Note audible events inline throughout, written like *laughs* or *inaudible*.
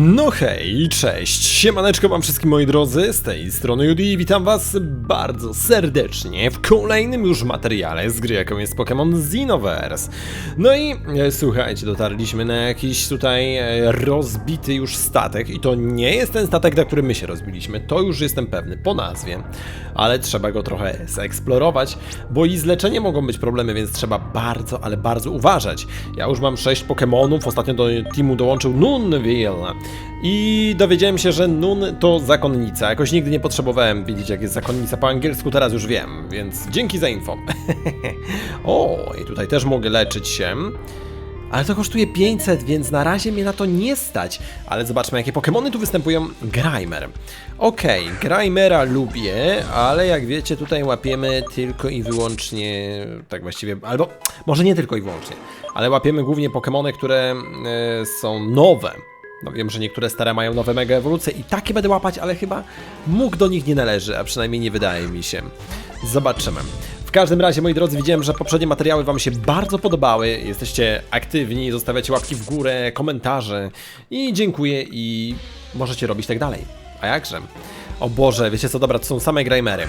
No hej, cześć, siemaneczko wam wszystkim moi drodzy, z tej strony Judy i witam was bardzo serdecznie w kolejnym już materiale z gry jaką jest Pokémon Xenoverse. No i e, słuchajcie, dotarliśmy na jakiś tutaj e, rozbity już statek i to nie jest ten statek, na którym my się rozbiliśmy, to już jestem pewny po nazwie, ale trzeba go trochę zeksplorować, bo i z leczeniem mogą być problemy, więc trzeba bardzo, ale bardzo uważać. Ja już mam 6 Pokémonów, ostatnio do teamu dołączył Nunville. I dowiedziałem się, że Nun to zakonnica. Jakoś nigdy nie potrzebowałem wiedzieć, jak jest zakonnica po angielsku, teraz już wiem, więc dzięki za info. *laughs* o, i tutaj też mogę leczyć się. Ale to kosztuje 500, więc na razie mnie na to nie stać. Ale zobaczmy, jakie Pokémony tu występują. Grimer. Okej, okay, Grimera lubię, ale jak wiecie, tutaj łapiemy tylko i wyłącznie, tak właściwie, albo może nie tylko i wyłącznie, ale łapiemy głównie Pokémony, które e, są nowe. No wiem, że niektóre stare mają nowe mega ewolucje i takie będę łapać, ale chyba mógł do nich nie należy, a przynajmniej nie wydaje mi się. Zobaczymy. W każdym razie, moi drodzy, widziałem, że poprzednie materiały Wam się bardzo podobały. Jesteście aktywni, zostawiacie łapki w górę, komentarze i dziękuję i możecie robić tak dalej. A jakże? O Boże, wiecie co, dobra, to są same Grimery.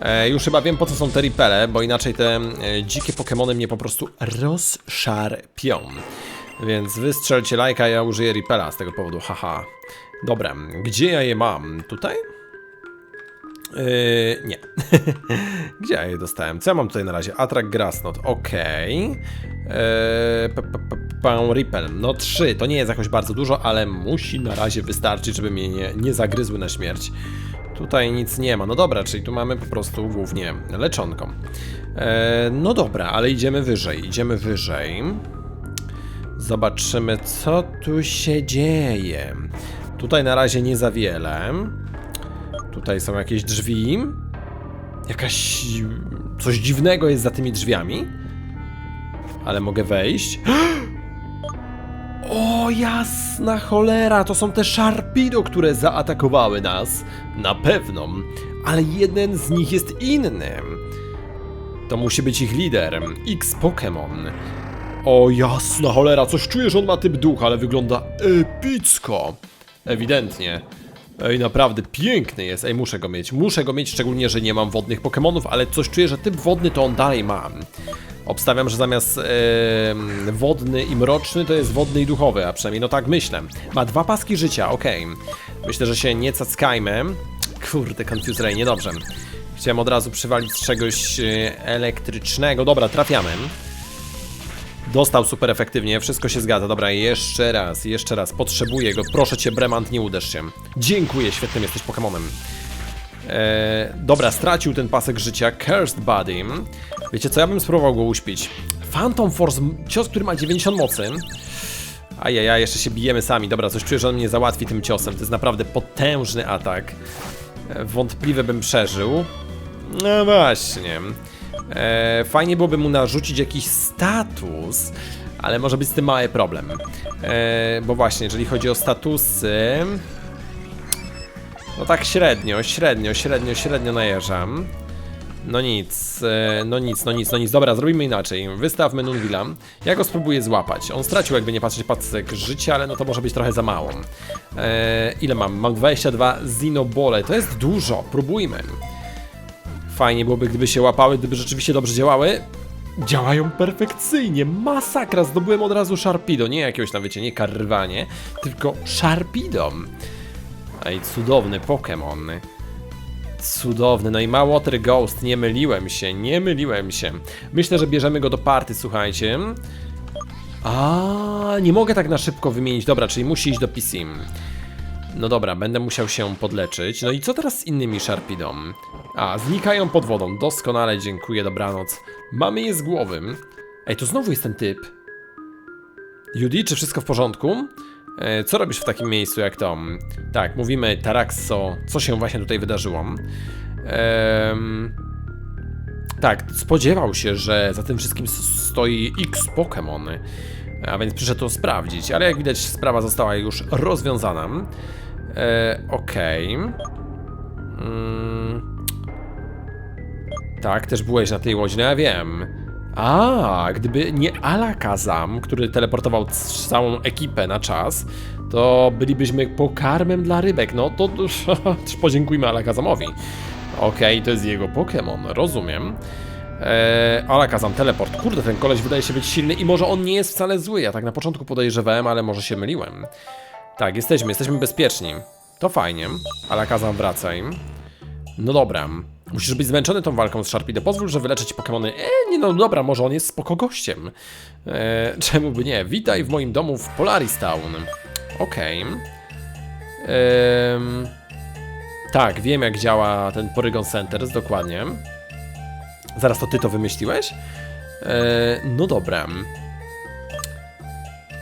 E, już chyba wiem po co są te ripele, bo inaczej te e, dzikie Pokémony mnie po prostu rozszarpią. Więc wystrzelcie lajka, ja użyję Ripela z tego powodu, haha. Dobra, gdzie ja je mam? Tutaj? Yy, nie. *laughs* Gdzie ja je dostałem? Co ja mam tutaj na razie? Attract Grassnot, okej. Okay. Yy, Ripel, no trzy. To nie jest jakoś bardzo dużo, ale musi na razie wystarczyć, żeby mnie nie, nie zagryzły na śmierć. Tutaj nic nie ma. No dobra, czyli tu mamy po prostu głównie leczonką. Yy, no dobra, ale idziemy wyżej, idziemy wyżej. Zobaczymy, co tu się dzieje. Tutaj na razie nie za wiele. Tutaj są jakieś drzwi. Jakaś... Coś dziwnego jest za tymi drzwiami. Ale mogę wejść. *gasps* O jasna cholera, to są te Sharpido, które zaatakowały nas. Na pewno. Ale jeden z nich jest inny. To musi być ich lider, X-Pokémon. O jasna cholera, coś czuję, że on ma typ ducha, ale wygląda epicko. Ewidentnie. Ej, naprawdę piękny jest. Ej, muszę go mieć. Muszę go mieć, szczególnie, że nie mam wodnych Pokémonów, ale coś czuję, że typ wodny to on dalej ma. Obstawiam, że zamiast wodny i mroczny to jest wodny i duchowy, a przynajmniej no tak myślę. Ma dwa paski życia, okej. Okay. Myślę, że się nie cackajmy. Kurde, Confuse Ray, niedobrze. Chciałem od razu przywalić z czegoś e, elektrycznego. Dobra, trafiamy. Dostał super efektywnie, wszystko się zgadza. Dobra, jeszcze raz, jeszcze raz. Potrzebuję go. Proszę cię, Bremant, nie uderz się. Dziękuję, świetnym jesteś Pokemonem. Eee, dobra, stracił ten pasek życia. Cursed Body. Wiecie co, ja bym spróbował go uśpić. Phantom Force, cios, który ma 90 mocy. Ajajaj, jeszcze się bijemy sami. Dobra, coś czuję, że on mnie załatwi tym ciosem. To jest naprawdę potężny atak. Eee, wątpliwe bym przeżył. No właśnie. E, fajnie byłoby mu narzucić jakiś status, ale może być z tym mały problem. E, bo właśnie, jeżeli chodzi o statusy... No tak średnio, średnio, średnio, średnio najeżdżam. No nic, e, no nic, no nic, no nic. Dobra, zrobimy inaczej. Wystawmy Nunvilla. Ja go spróbuję złapać. On stracił, jakby nie patrzeć, pasek życia, ale no to może być trochę za mało. Eee, ile mam? Mam 22 Zinobole. To jest dużo. Próbujmy. Fajnie byłoby, gdyby się łapały, gdyby rzeczywiście dobrze działały. Działają perfekcyjnie, masakra, zdobyłem od razu Sharpido, nie jakiegoś tam wiecie, nie karwanie, tylko Sharpido. Ej, cudowny Pokémon. Cudowny, no i ma Water Ghost, nie myliłem się, nie myliłem się. Myślę, że bierzemy go do party, słuchajcie. A, nie mogę tak na szybko wymienić, dobra, czyli musi iść do PC. No dobra, będę musiał się podleczyć. No i co teraz z innymi Sharpidą? A, znikają pod wodą. Doskonale, dziękuję, dobranoc. Mamy je z głowy. Ej, to znowu jest ten typ. Judy, czy wszystko w porządku? E, co robisz w takim miejscu jak to? Tak, mówimy Taraxo, co się właśnie tutaj wydarzyło. Ehm... Tak, spodziewał się, że za tym wszystkim stoi X Pokémon, a więc przyszedł to sprawdzić, ale jak widać sprawa została już rozwiązana. E, Okej. Okay. Mm. Tak, też byłeś na tej łodzi, no ja wiem. A, gdyby nie Alakazam, który teleportował całą ekipę na czas, to bylibyśmy pokarmem dla rybek. No to, to *laughs* podziękujmy Alakazamowi. Okej, to jest jego Pokémon, rozumiem. Eee, Alakazam, teleport. Kurde, ten koleś wydaje się być silny i może on nie jest wcale zły. Ja tak na początku podejrzewałem, ale może się myliłem. Tak, jesteśmy, jesteśmy bezpieczni. To fajnie. Alakazam, wracaj. No dobra. Musisz być zmęczony tą walką z Sharpedo. Pozwól, że wyleczę ci Pokemony. E, nie no dobra, może on jest spoko gościem. E, *laughs* czemu by nie? Witaj w moim domu w Polaris Town. Okej. Em, tak, wiem jak działa ten Porygon Centers, dokładnie. Zaraz to ty to wymyśliłeś? E, no dobra.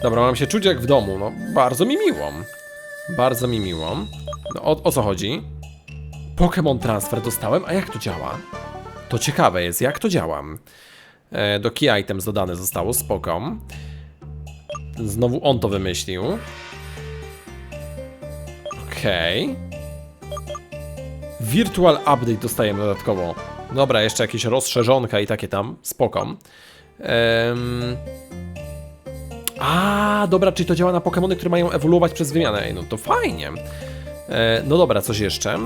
Dobra, mam się czuć jak w domu. No, bardzo mi miło. Bardzo mi miło. No, o, o co chodzi? Pokémon Transfer dostałem, a jak to działa? To ciekawe jest, jak to działa. E, do Key Items dodane zostało, spoko. Znowu on to wymyślił. Okej. Virtual Update dostajemy dodatkowo. Dobra, jeszcze jakieś rozszerzonka i takie tam, spoko. Em, A, dobra, czyli to działa na Pokémony, które mają ewoluować przez wymianę. Ej, no to fajnie. E, no dobra, coś jeszcze.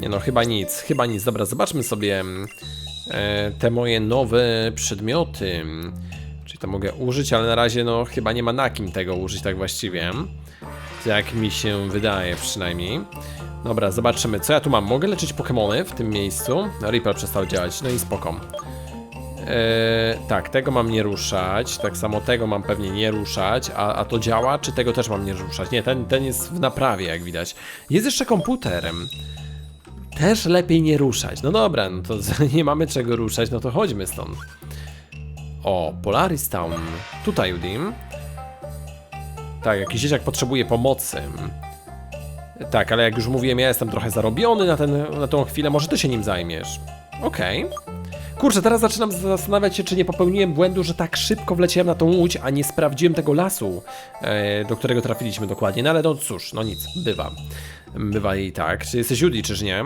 Nie no, chyba nic, chyba nic. Dobra, zobaczmy sobie e, te moje nowe przedmioty. Czyli to mogę użyć, ale na razie no chyba nie ma na kim tego użyć tak właściwie. Jak mi się wydaje przynajmniej. Dobra, zobaczymy, co ja tu mam. Mogę leczyć Pokémony w tym miejscu. Ripple przestał działać, no i spoko. Eee, tak, tego mam nie ruszać. Tak samo tego mam pewnie nie ruszać. A, a to działa, czy tego też mam nie ruszać? Nie, ten, ten jest w naprawie, jak widać. Jest jeszcze komputerem. Też lepiej nie ruszać. No dobra, no to *laughs* nie mamy czego ruszać, no to chodźmy stąd. O, Polaris Town. Tutaj, Udim. Tak, jakiś dzieciak potrzebuje pomocy. Tak, ale jak już mówiłem, ja jestem trochę zarobiony na, ten, na tą chwilę, może ty się nim zajmiesz. Okej. Kurczę, teraz zaczynam zastanawiać się, czy nie popełniłem błędu, że tak szybko wleciałem na tą łódź, a nie sprawdziłem tego lasu, e, do którego trafiliśmy dokładnie. No ale no cóż, no nic, bywa. Bywa i tak. Czy jesteś Judy, czyż nie?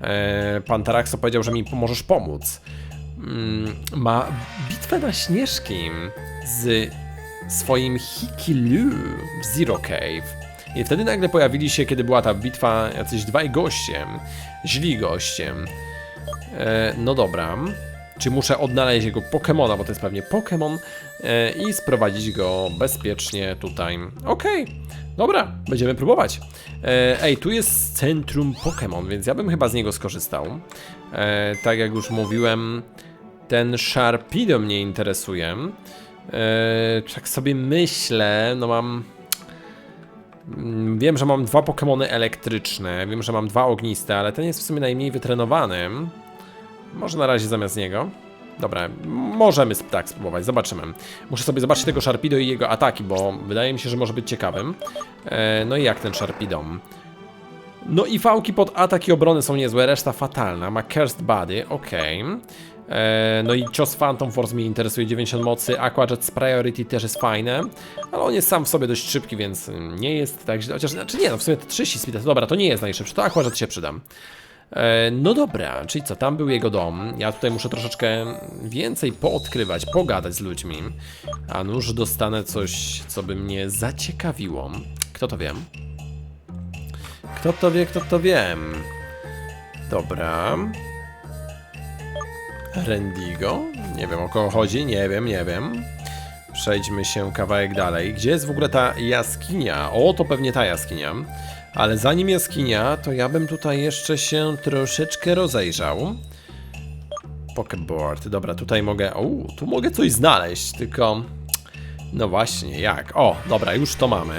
E, pan Taraxo powiedział, że mi możesz pomóc. Mm, ma bitwę na Śnieżki z swoim Hikilu w Zero Cave. I wtedy nagle pojawili się, kiedy była ta bitwa, jacyś dwaj goście, źli goście. E, no dobra. Czy muszę odnaleźć jego Pokemona, bo to jest pewnie Pokemon e, i sprowadzić go bezpiecznie tutaj. Okej, dobra, będziemy próbować. E, ej, tu jest centrum Pokemon, więc ja bym chyba z niego skorzystał. E, tak jak już mówiłem, ten Sharpedo mnie interesuje. E, tak sobie myślę, no mam... Mm, Wiem, że mam dwa Pokémony elektryczne, wiem, że mam dwa ogniste, ale ten jest w sumie najmniej wytrenowany. Może na razie zamiast niego. Dobra, możemy tak spróbować, zobaczymy. Muszę sobie zobaczyć tego Sharpedo i jego ataki, bo wydaje mi się, że może być ciekawym. E, no i jak ten Sharpedo? No i fałki pod atak i obronę są niezłe, reszta fatalna. Ma Cursed Body, okej. E, No i cios Phantom Force mnie interesuje, 90 mocy, Aqua Jet's Priority też jest fajne, ale on jest sam w sobie dość szybki, więc nie jest tak źle, chociaż, znaczy nie, no w sumie to 30 speed, dobra, to nie jest najszybszy, to Aqua Jet się przydam. E, No dobra, czyli co, tam był jego dom. Ja tutaj muszę troszeczkę więcej poodkrywać, pogadać z ludźmi. A nuż dostanę coś, co by mnie zaciekawiło. Kto to wie? Kto to wie, kto to wie? Dobra. Rendigo? Nie wiem o kogo chodzi, nie wiem, nie wiem. Przejdźmy się kawałek dalej. Gdzie jest w ogóle ta jaskinia? O, to pewnie ta jaskinia. Ale zanim jaskinia, to ja bym tutaj jeszcze się troszeczkę rozejrzał. Pokeboard, dobra, tutaj mogę. O, tu mogę coś znaleźć, tylko. No właśnie, jak? O, dobra, już to mamy.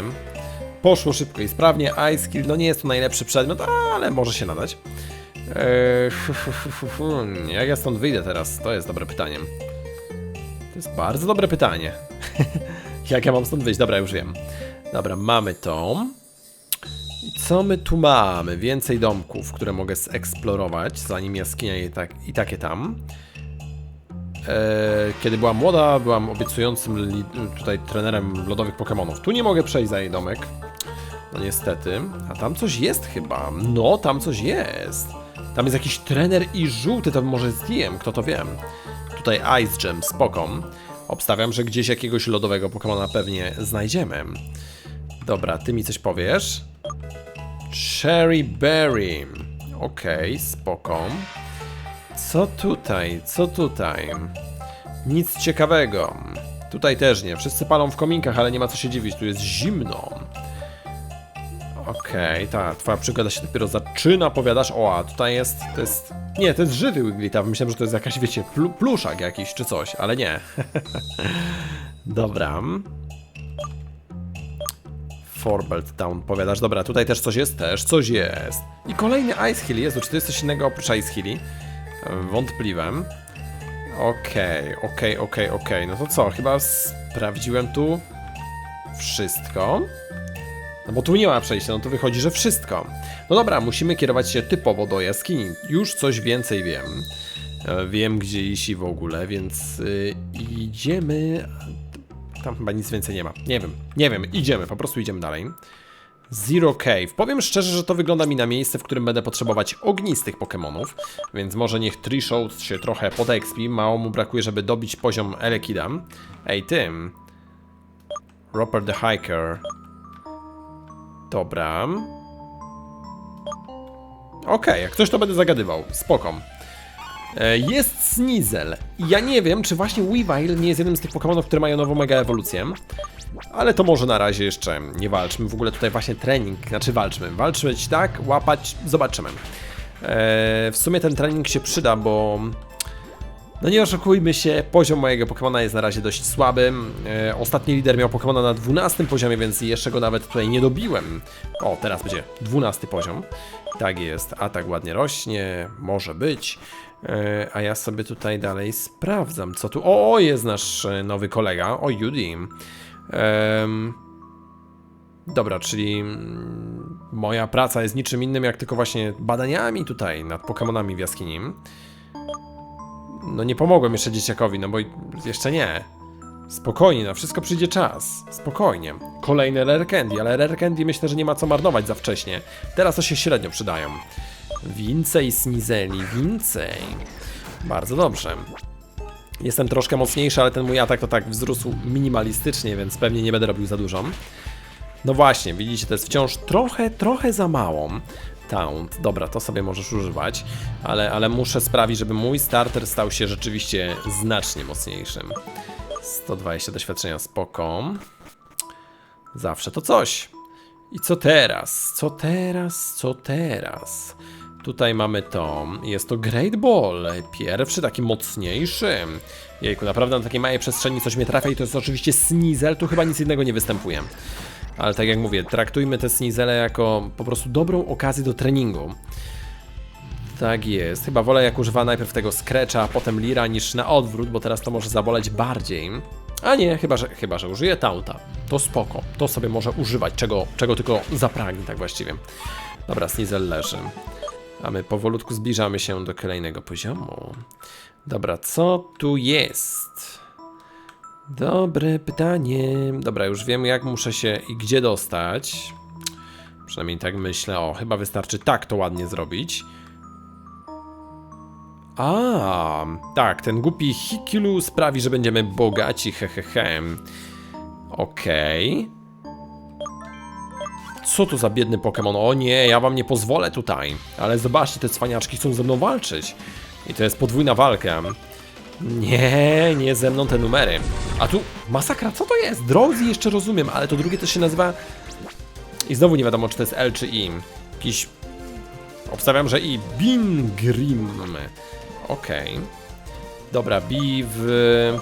Poszło szybko i sprawnie. Ice Kill, no nie jest to najlepszy przedmiot, ale może się nadać. Eee. Jak ja stąd wyjdę teraz? To jest dobre pytanie. To jest bardzo dobre pytanie. *laughs* Jak ja mam stąd wyjść? Dobra, już wiem. Dobra, mamy to. I co my tu mamy? Więcej domków, które mogę zeksplorować, zanim jaskinia i, tak, i takie tam. Eee, kiedy byłam młoda, byłam obiecującym tutaj trenerem lodowych Pokémonów. Tu nie mogę przejść za jej domek. No niestety. A tam coś jest chyba. No, tam coś jest. Tam jest jakiś trener i żółty, to może zdjem, kto to wie. tutaj Ice Gem, spoko. Obstawiam, że gdzieś jakiegoś lodowego Pokemona pewnie znajdziemy. Dobra, ty mi coś powiesz? Cherry Berry. Okej, spoko. Co tutaj? Co tutaj? Nic ciekawego. Tutaj też nie. Wszyscy palą w kominkach, ale nie ma co się dziwić. Tu jest zimno. Okej, ta twoja przygoda się dopiero zaczyna, powiadasz. O, a tutaj jest, to jest... Nie, to jest żywy Wigglytuff. Myślałem, że to jest jakaś, wiecie, plu, pluszak jakiś czy coś, ale nie. *laughs* Dobra. Forbelt Town, powiadasz. Dobra, tutaj też coś jest? Też coś jest. I kolejny Ice Hill. Jezu, czy to jest coś innego oprócz Ice Hilli? Wątpliwe. Okej, okej, okej, okej. No to co? Chyba sprawdziłem tu wszystko. No bo tu nie ma przejścia, no to wychodzi, że wszystko. No dobra, musimy kierować się typowo do jaskini. Już coś więcej wiem. E, Wiem gdzie iść i w ogóle, więc y, idziemy. Tam chyba nic więcej nie ma. Nie wiem, nie wiem, idziemy, po prostu idziemy dalej. Zero Cave. Powiem szczerze, że to wygląda mi na miejsce, w którym będę potrzebować ognistych Pokémonów, więc może niech Trishout się trochę podekspi. Mało mu brakuje, żeby dobić poziom Elekida. Ej, tym. Roper the Hiker. Dobra. Okej, jak ktoś to będę zagadywał. Spoko. E, Jest Sneasel. Ja nie wiem, czy właśnie Weavile nie jest jednym z tych Pokémonów, które mają nową mega ewolucję. Ale to może na razie jeszcze nie walczmy. W ogóle tutaj właśnie trening, znaczy walczmy. Walczyć tak, łapać, zobaczymy. E, w sumie ten trening się przyda, bo no nie oszukujmy się, poziom mojego Pokemona jest na razie dość słaby. E, ostatni lider miał Pokemona na 12 poziomie, więc jeszcze go nawet tutaj nie dobiłem. O, teraz będzie 12 poziom. Tak jest, atak ładnie rośnie, może być. E, a ja sobie tutaj dalej sprawdzam, co tu... O, jest nasz e, nowy kolega, o, Judy. Em, Dobra, czyli mm, moja praca jest niczym innym jak tylko właśnie badaniami tutaj nad Pokemonami w jaskini. No nie pomogłem jeszcze dzieciakowi, no bo jeszcze nie. Spokojnie, na wszystko przyjdzie czas. Spokojnie. Kolejne Rare Candy, ale Rare Candy myślę, że nie ma co marnować za wcześnie. Teraz to się średnio przydają. Więcej Snizeli, więcej. Bardzo dobrze. Jestem troszkę mocniejszy, ale ten mój atak to tak wzrósł minimalistycznie, więc pewnie nie będę robił za dużo. No właśnie, widzicie, to jest wciąż trochę, trochę za mało. Taunt, dobra, to sobie możesz używać, ale, ale muszę sprawić, żeby mój starter stał się rzeczywiście znacznie mocniejszym. 120 doświadczenia, spoko. Zawsze to coś. I co teraz? Co teraz? Co teraz? Tutaj mamy to. Jest to Great Ball. Pierwszy, taki mocniejszy. Jejku, naprawdę na takiej małej przestrzeni coś mnie trafia i to jest oczywiście Sneasel. Tu chyba nic innego nie występuje. Ale tak jak mówię, traktujmy te Sneasele jako po prostu dobrą okazję do treningu. Tak jest. Chyba wolę jak używa najpierw tego Scratcha, a potem Lira niż na odwrót, bo teraz to może zaboleć bardziej. A nie, chyba że, chyba, że użyję Taunta. To spoko. To sobie może używać, czego, czego tylko zapragnie, tak właściwie. Dobra, Sneasel leży. A my powolutku zbliżamy się do kolejnego poziomu. Dobra, co tu jest? Dobre pytanie. Dobra, już wiem jak muszę się i gdzie dostać. Przynajmniej tak myślę. O, chyba wystarczy tak to ładnie zrobić. A, tak, ten głupi Hikilu sprawi, że będziemy bogaci, hehehe. Okej. Co to za biedny Pokémon? O nie, ja wam nie pozwolę tutaj. Ale zobaczcie, te cwaniaczki chcą ze mną walczyć. I to jest podwójna walka. Nie, nie ze mną te numery. A tu masakra, co to jest? Drowsy jeszcze rozumiem, ale to drugie też się nazywa... I znowu nie wiadomo, czy to jest L czy I. Jakiś... Obstawiam, że I. Bingrim. Okej. Dobra, Bi w...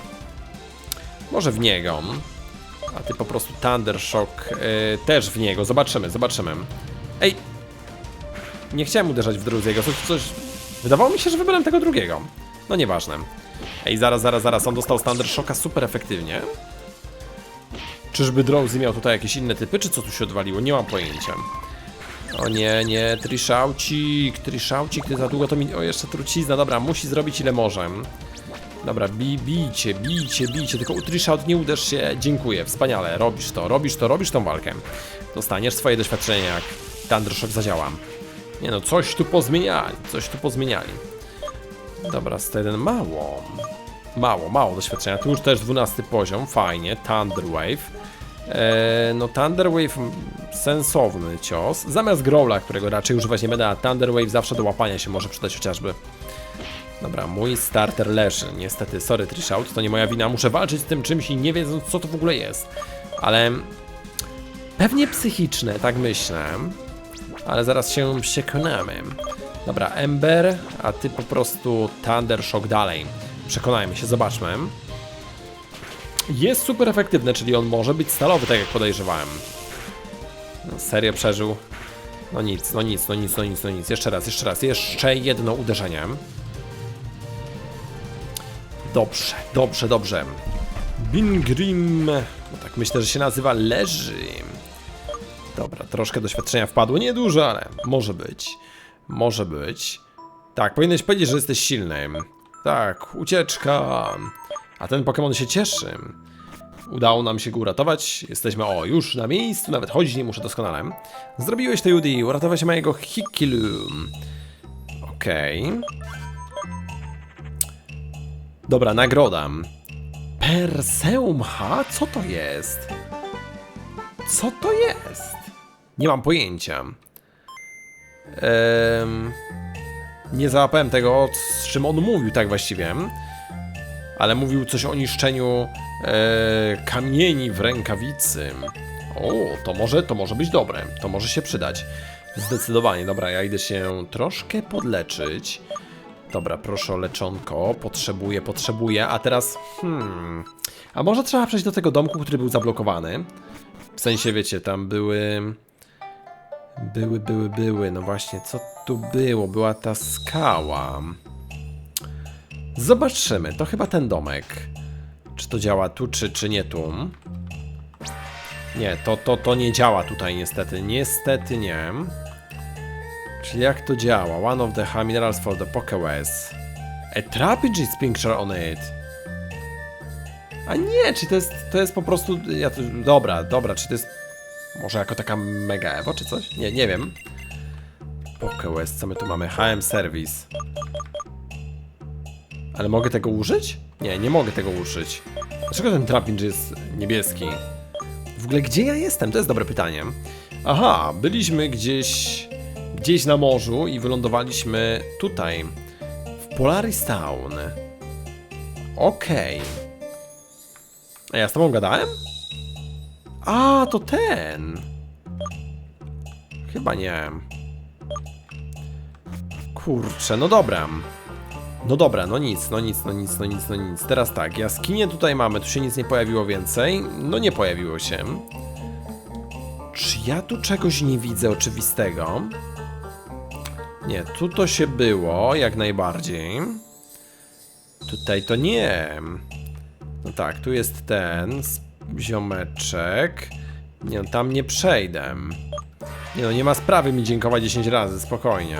Może w niego. A ty po prostu Thunder Shock y, też w niego. Zobaczymy, zobaczymy. Ej! Nie chciałem uderzać w drugiego. Coś, coś... Wydawało mi się, że wybrałem tego drugiego. No nieważne. Ej, zaraz, zaraz, zaraz. On dostał Thunder Shocka super efektywnie. Czyżby Drowsy miał tutaj jakieś inne typy, czy co tu się odwaliło? Nie mam pojęcia. O nie, nie, Trishaucik, Trishaucik, ty za długo to mi... O, jeszcze trucizna, dobra, musi zrobić ile może. Dobra, bij, bijcie, bijcie, bijcie, tylko Trishout nie uderz się, dziękuję, wspaniale, robisz to, robisz to, robisz tą walkę. Dostaniesz swoje doświadczenie, jak Thundershock zadziała. Nie no, coś tu pozmieniali, coś tu pozmieniali. Dobra, 101 mało. Mało, mało doświadczenia. Tu już też 12 poziom, fajnie. Thunder Wave. Eee, no Thunder Wave, mm, sensowny cios. Zamiast Growla, którego raczej używać nie będę, a Thunder Wave zawsze do łapania się może przydać chociażby. Dobra, mój starter leży. Niestety, sorry Trishout, to nie moja wina. Muszę walczyć z tym czymś i nie wiedząc co to w ogóle jest. Ale pewnie psychiczne, tak myślę. Ale zaraz się przekonamy. Dobra, Ember, a ty po prostu Thunder Shock dalej. Przekonajmy się, zobaczmy. Jest super efektywny, czyli on może być stalowy, tak jak podejrzewałem. No, przeżył. No nic, no nic, no nic, no nic, no nic. Jeszcze raz, jeszcze raz, jeszcze jedno uderzenie. Dobrze, dobrze, dobrze. Bingrim, no tak myślę, że się nazywa, leży. Dobra, troszkę doświadczenia wpadło, niedużo, ale może być. Może być. Tak, powinieneś powiedzieć, że jesteś silny. Tak, ucieczka. A ten Pokémon się cieszy. Udało nam się go uratować. Jesteśmy, o, już na miejscu, nawet chodzić nie muszę doskonale. Zrobiłeś to, Judy, uratowałeś mojego Hikilu. Okej. Dobra, nagroda. Perseum H? Co to jest? Co to jest? Nie mam pojęcia. Nie załapałem tego, z czym on mówił tak właściwie. Ale mówił coś o niszczeniu e, kamieni w rękawicy. O, to może, to może być dobre. To może się przydać. Zdecydowanie. Dobra, ja idę się troszkę podleczyć. Dobra, proszę o leczonko. Potrzebuję, potrzebuję. A teraz, hmm... A może trzeba przejść do tego domku, który był zablokowany? W sensie, wiecie, tam były... Były, były, były. No właśnie, co tu było? Była ta skała. Zobaczymy. To chyba ten domek. Czy to działa tu, czy, czy nie tu? Nie, to, to, to nie działa tutaj niestety. Niestety nie. Czyli jak to działa? One of the high minerals for the Pokewes. A Trapinch is picture on it. A nie, czy to jest, to jest po prostu... Ja to, dobra, dobra, czy to jest... Może jako taka mega evo, czy coś? Nie, nie wiem. Pokewes, co my tu mamy? HM Service. Ale mogę tego użyć? Nie, nie mogę tego użyć. Dlaczego ten Trapinch jest niebieski? W ogóle gdzie ja jestem? To jest dobre pytanie. Aha, byliśmy gdzieś gdzieś na morzu i wylądowaliśmy tutaj w Polaris Town. Okej. A ja z tobą gadałem? A, to ten. Chyba nie. Kurczę, no dobra. No dobra, no nic, no nic, no nic, no nic, no nic. Teraz tak, jaskinie tutaj mamy, tu się nic nie pojawiło więcej. No nie pojawiło się. Czy ja tu czegoś nie widzę oczywistego? Nie, tu to się było, jak najbardziej. Tutaj to nie. No tak, tu jest ten ziomeczek. Nie, no, tam nie przejdę. Nie no, nie ma sprawy mi dziękować 10 razy, spokojnie.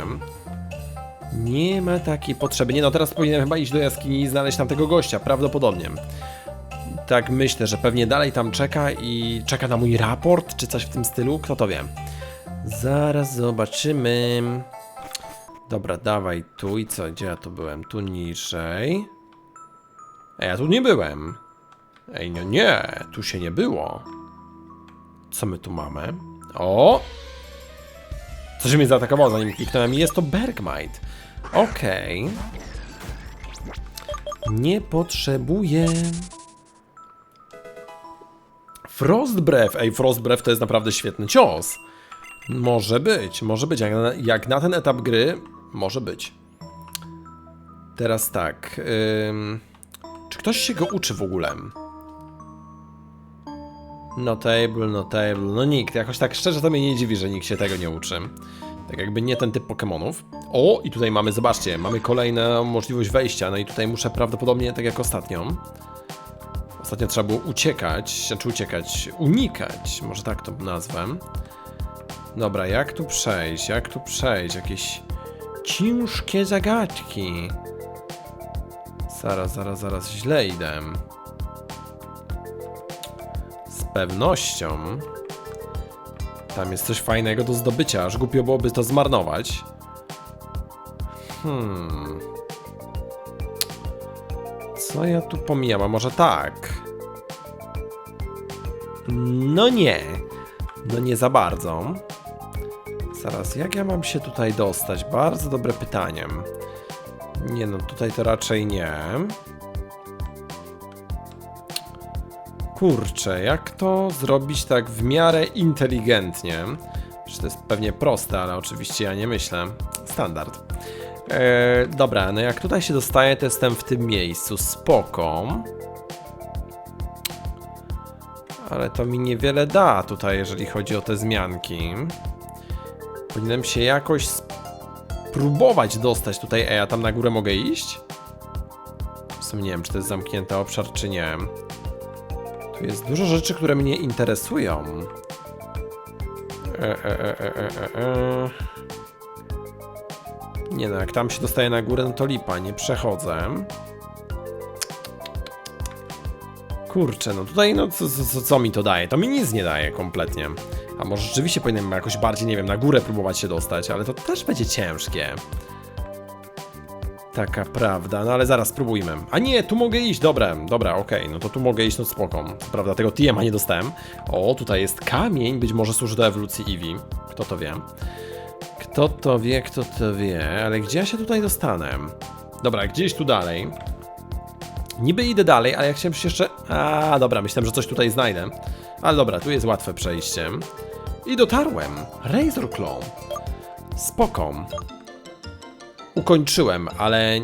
Nie ma takiej potrzeby. Nie no, teraz powinienem chyba iść do jaskini i znaleźć tam tego gościa, prawdopodobnie. Tak myślę, że pewnie dalej tam czeka i czeka na mój raport, czy coś w tym stylu, kto to wie. Zaraz zobaczymy. Dobra, dawaj tu i co? Gdzie ja tu byłem? Tu niżej. Ej, ja tu nie byłem. Ej, no nie, tu się nie było. Co my tu mamy? O! Coś mnie zaatakowało zanim kliknąłem jest to Bergmite. Okej. Nie potrzebuję. Frost Breath. Ej, Frost Breath to jest naprawdę świetny cios. Może być, może być. Jak na, jak na ten etap gry, może być. Teraz tak. Ym, czy ktoś się go uczy w ogóle? Notable, notable. No nikt. Jakoś tak szczerze to mnie nie dziwi, że nikt się tego nie uczy. Tak jakby nie ten typ Pokémonów. O, i tutaj mamy, zobaczcie, mamy kolejną możliwość wejścia. No i tutaj muszę prawdopodobnie, tak jak ostatnio. Ostatnio trzeba było uciekać, znaczy uciekać, unikać, może tak to nazwę. Dobra, jak tu przejść? Jak tu przejść? Jakieś ciężkie zagadki. Zaraz, zaraz, zaraz, źle idę. Pewnością. Tam jest coś fajnego do zdobycia, aż głupio byłoby to zmarnować. Co ja tu pomijam? A może tak? No nie. No nie za bardzo. Zaraz, jak ja mam się tutaj dostać? Bardzo dobre pytanie. Nie no, tutaj to raczej nie. Kurczę, jak to zrobić tak w miarę inteligentnie? Że to jest pewnie proste, ale oczywiście ja nie myślę. Standard. Eee, dobra, no jak tutaj się dostaję, to jestem w tym miejscu. Spoko. Ale to mi niewiele da tutaj, jeżeli chodzi o te zmianki. Powinienem się jakoś spróbować dostać tutaj. Ej, a tam na górę mogę iść? W sumie nie wiem, czy to jest zamknięty obszar, czy nie. Jest dużo rzeczy, które mnie interesują. E, e, e, e, e, e. Nie no, jak tam się dostaje na górę, no to lipa, nie przechodzę. Kurczę, no tutaj, no co, co, co mi to daje? To mi nic nie daje kompletnie. A może rzeczywiście powinienem jakoś bardziej, nie wiem, na górę próbować się dostać, ale to też będzie ciężkie. Taka prawda, no ale zaraz spróbujmy. A nie, tu mogę iść, dobra, dobra, okej, no to tu mogę iść, no spoko. Prawda tego TM-a nie dostałem. O, tutaj jest kamień, być może służy do ewolucji Eevee. Kto to wie? Kto to wie, kto to wie, ale gdzie ja się tutaj dostanę? Dobra, gdzieś tu dalej. Niby idę dalej, ale jak chciałem się jeszcze... A, dobra, myślałem, że coś tutaj znajdę. Ale dobra, tu jest łatwe przejście. I dotarłem. Razor Claw. Spoko. Ukończyłem, ale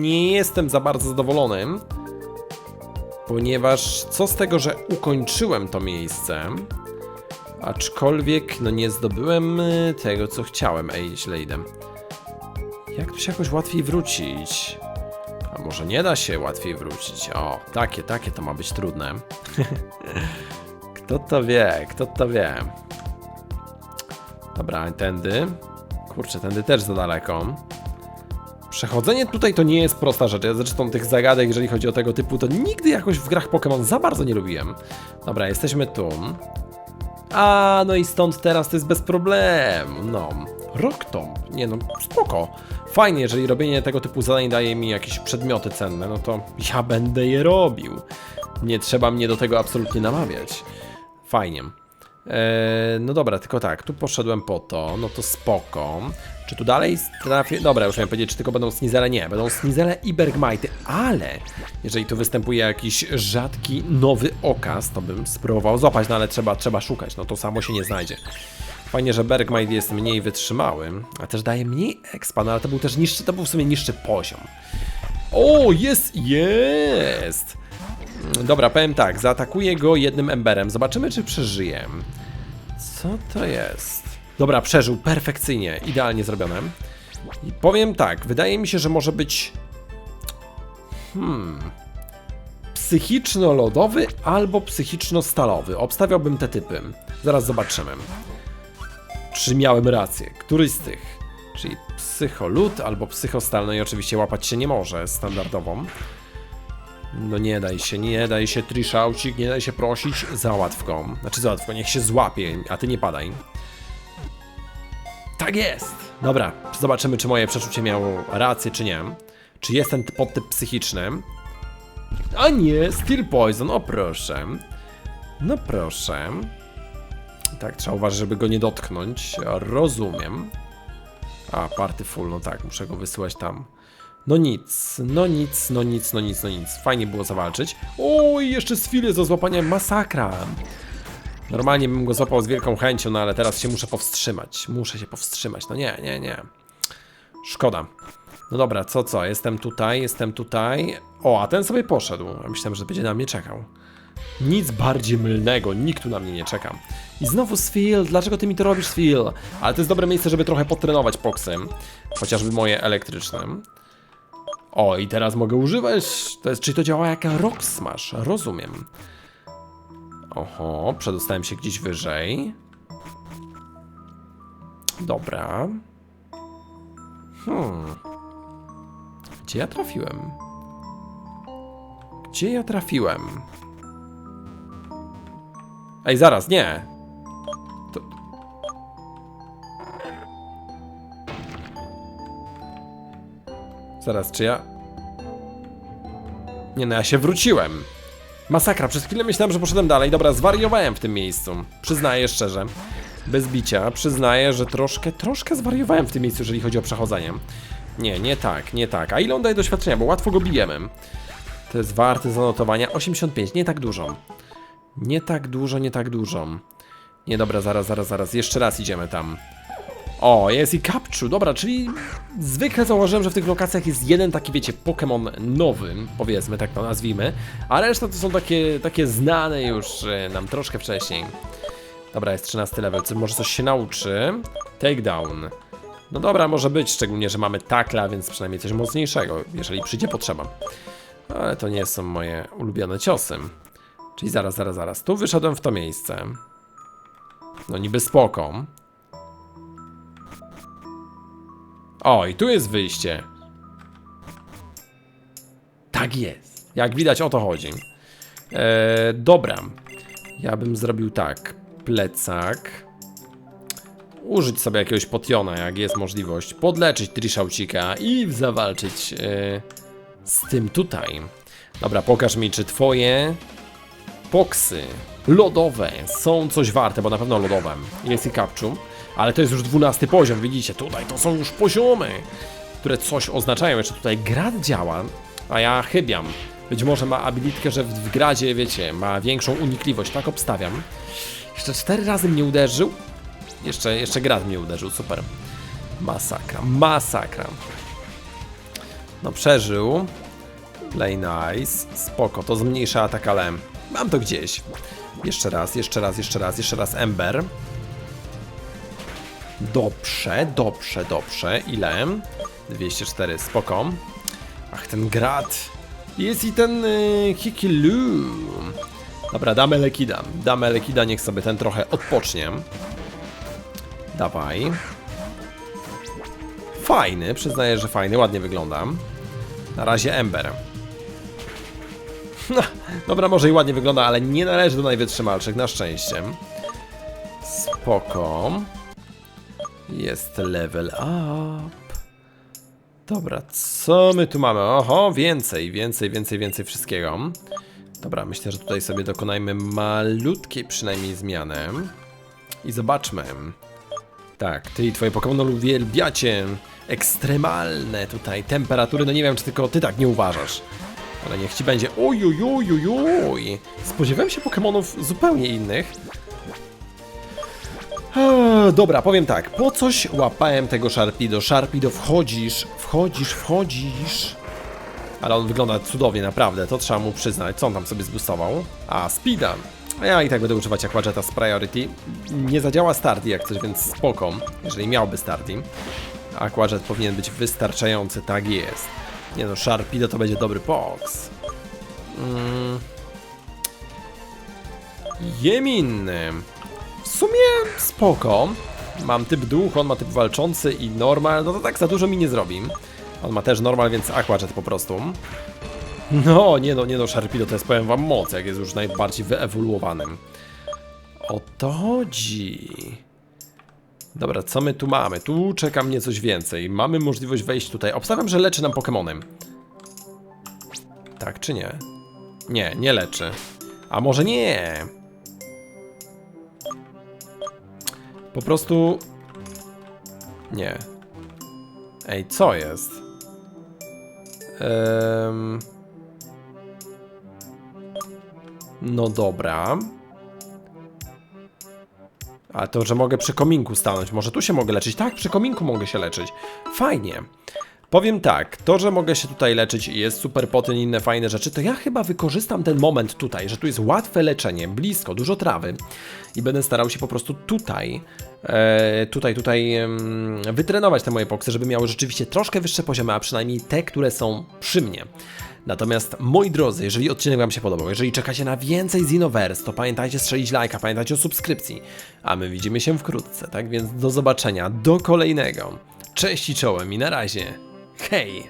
nie jestem za bardzo zadowolony. Ponieważ co z tego, że ukończyłem to miejsce, aczkolwiek no nie zdobyłem y, tego, co chciałem. Ej, źle idę. Jak tu się jakoś łatwiej wrócić? A może nie da się łatwiej wrócić? O, takie, takie to ma być trudne. *laughs* kto to wie, kto to wie? Dobra, tędy. Kurczę, tędy też za daleko. Przechodzenie tutaj to nie jest prosta rzecz. Ja zresztą tych zagadek, jeżeli chodzi o tego typu, to nigdy jakoś w grach Pokémon za bardzo nie lubiłem. Dobra, jesteśmy tu. A, no i stąd teraz to jest bez problemu. No, Rock Tomb. Nie no, spoko. Fajnie, jeżeli robienie tego typu zadań daje mi jakieś przedmioty cenne, no to ja będę je robił. Nie trzeba mnie do tego absolutnie namawiać. Fajnie. Eee, no dobra, tylko tak, tu poszedłem po to, no to spoko. Czy tu dalej trafię? Dobra, już miałem powiedzieć, czy tylko będą snizele? Nie, będą snizele i bergmajty, ale jeżeli tu występuje jakiś rzadki, nowy okaz, to bym spróbował złapać, no ale trzeba, trzeba szukać, no to samo się nie znajdzie. Fajnie, że Bergmite jest mniej wytrzymały, a też daje mniej expa, no ale to był też niższy, to był w sumie niższy poziom. O, jest, jest! Dobra, powiem tak, zaatakuję go jednym emberem, zobaczymy czy przeżyję. Co to jest? Dobra, przeżył perfekcyjnie, idealnie zrobione. I powiem tak, wydaje mi się, że może być... Hmm... Psychiczno-lodowy albo psychiczno-stalowy. Obstawiałbym te typy. Zaraz zobaczymy. Czy miałem rację? Któryś z tych? Czyli psycholud albo psychostal, no i oczywiście łapać się nie może standardową. No nie daj się, nie daj się triszaucik, nie daj się prosić, załatw go. Znaczy załatw go, niech się złapie, a ty nie padaj. Tak jest! Dobra, zobaczymy czy moje przeczucie miało rację czy nie. Czy jest ten podtyp psychiczny? A nie, Steel Poison, o proszę. No proszę. Tak, trzeba uważać, żeby go nie dotknąć. Rozumiem. A, party full, no tak, muszę go wysyłać tam. No nic, no nic, no nic, no nic, no nic. Fajnie było zawalczyć. Oj, jeszcze z chwilę za złapanie masakra. Normalnie bym go złapał z wielką chęcią, no ale teraz się muszę powstrzymać. Muszę się powstrzymać, no nie, nie, nie. Szkoda. No dobra, co, co? Jestem tutaj, jestem tutaj. O, a ten sobie poszedł. Myślałem, że będzie na mnie czekał. Nic bardziej mylnego, nikt tu na mnie nie czeka. I znowu Sfil, dlaczego ty mi to robisz, Sfil? Ale to jest dobre miejsce, żeby trochę potrenować poksy. Chociażby moje elektryczne. O, i teraz mogę używać. To jest, czyli to działa jak Rock Smash, rozumiem. Oho, przedostałem się gdzieś wyżej. Dobra. Hmm. Gdzie ja trafiłem? Gdzie ja trafiłem? Ej, zaraz, nie. Zaraz, czy ja... Nie no, ja się wróciłem. Masakra, przez chwilę myślałem, że poszedłem dalej. Dobra, zwariowałem w tym miejscu. Przyznaję szczerze. Bez bicia, przyznaję, że troszkę, troszkę zwariowałem w tym miejscu, jeżeli chodzi o przechodzenie. Nie, nie tak, nie tak. A ile on daje doświadczenia? Bo łatwo go bijemy. To jest warte zanotowania. 85, nie tak dużo. Nie tak dużo, nie tak dużo. Nie, dobra, zaraz, zaraz, zaraz. Jeszcze raz idziemy tam. O, jest i Kapczu. Dobra, czyli zwykle zauważyłem, że w tych lokacjach jest jeden taki, wiecie, Pokémon nowy, powiedzmy, tak to nazwijmy, a reszta to są takie, takie znane już e, nam troszkę wcześniej. Dobra, jest 13 level, co może coś się nauczy. Takedown. No dobra, może być, szczególnie, że mamy takla, więc przynajmniej coś mocniejszego, jeżeli przyjdzie potrzeba. Ale to nie są moje ulubione ciosy. Czyli zaraz, zaraz, zaraz. Tu wyszedłem w to miejsce. No niby spoko. O, i tu jest wyjście. Tak jest. Jak widać, o to chodzi. Eee, dobra. Ja bym zrobił tak. Plecak. Użyć sobie jakiegoś potiona, jak jest możliwość. Podleczyć Trishaucika i zawalczyć e, z tym tutaj. Dobra, pokaż mi, czy twoje poksy lodowe są coś warte, bo na pewno lodowe. Jest i kapczu, ale to jest już 12 poziom, widzicie, tutaj to są już poziomy, które coś oznaczają. Jeszcze tutaj grad działa, a ja chybiam. Być może ma abilitkę, że w, w gradzie, wiecie, ma większą unikliwość, tak obstawiam. Jeszcze cztery razy mnie uderzył. Jeszcze, jeszcze grad mnie uderzył, super. Masakra, masakra. No przeżył. Play nice. Spoko, to zmniejsza atak, ale mam to gdzieś. Jeszcze raz, jeszcze raz, jeszcze raz, jeszcze raz Ember. Dobrze, dobrze, dobrze. Ile? 204, spoko. Ach, ten grad. Jest i ten y, Hikilu. Dobra, damy Lekida. Damy Lekida, niech sobie ten trochę odpocznie. Dawaj. Fajny, przyznaję, że fajny, ładnie wygląda. Na razie Ember. *laughs* No, dobra, może i ładnie wygląda, ale nie należy do najwytrzymalszych, na szczęście. Spoko. Jest level up. Dobra, co my tu mamy? Oho, więcej, więcej, więcej, więcej wszystkiego. Dobra, myślę, że tutaj sobie dokonajmy malutkiej przynajmniej zmiany. I zobaczmy. Tak, ty i twoje Pokémon uwielbiacie ekstremalne tutaj temperatury. No nie wiem, czy tylko ty tak nie uważasz. Ale niech ci będzie. Oj. Spodziewałem się Pokémonów zupełnie innych. Dobra, powiem tak. Po coś łapałem tego Sharpido. Sharpido, wchodzisz, wchodzisz, wchodzisz. Ale on wygląda cudownie, naprawdę. To trzeba mu przyznać. Co on tam sobie zbustował? A, Speeda. Ja i tak będę używać Aquajeta z Priority. Nie zadziała Starty jak coś, więc spoko. Jeżeli miałby Starty. Aquajet powinien być wystarczający, tak jest. Nie no, Sharpedo to będzie dobry box. Mm. Jeminny. W sumie spoko. Mam typ duch, on ma typ walczący i normal, no to tak za dużo mi nie zrobi. On ma też normal, więc Aquajet po prostu. No, nie no, nie no, Sharpedo to jest, powiem wam, moc, jak jest już najbardziej wyewoluowanym. O to chodzi. Dobra, co my tu mamy? Tu czeka mnie coś więcej. Mamy możliwość wejść tutaj. Obstawiam, że leczy nam Pokémony. Tak czy nie? Nie, nie leczy. A może nie? Po prostu... Nie. Ej, co jest? No dobra. A to, że mogę przy kominku stanąć. Może tu się mogę leczyć? Tak, przy kominku mogę się leczyć. Fajnie. Powiem tak, to, że mogę się tutaj leczyć i jest super potyn i inne fajne rzeczy, to ja chyba wykorzystam ten moment tutaj, że tu jest łatwe leczenie, blisko, dużo trawy i będę starał się po prostu tutaj, e, tutaj, tutaj em, wytrenować te moje poksy, żeby miały rzeczywiście troszkę wyższe poziomy, a przynajmniej te, które są przy mnie. Natomiast moi drodzy, jeżeli odcinek Wam się podobał, jeżeli czekacie na więcej Zinoverse, to pamiętajcie strzelić lajka, pamiętajcie o subskrypcji. A my widzimy się wkrótce, tak więc do zobaczenia, do kolejnego. Cześć i czołem i na razie. Okay.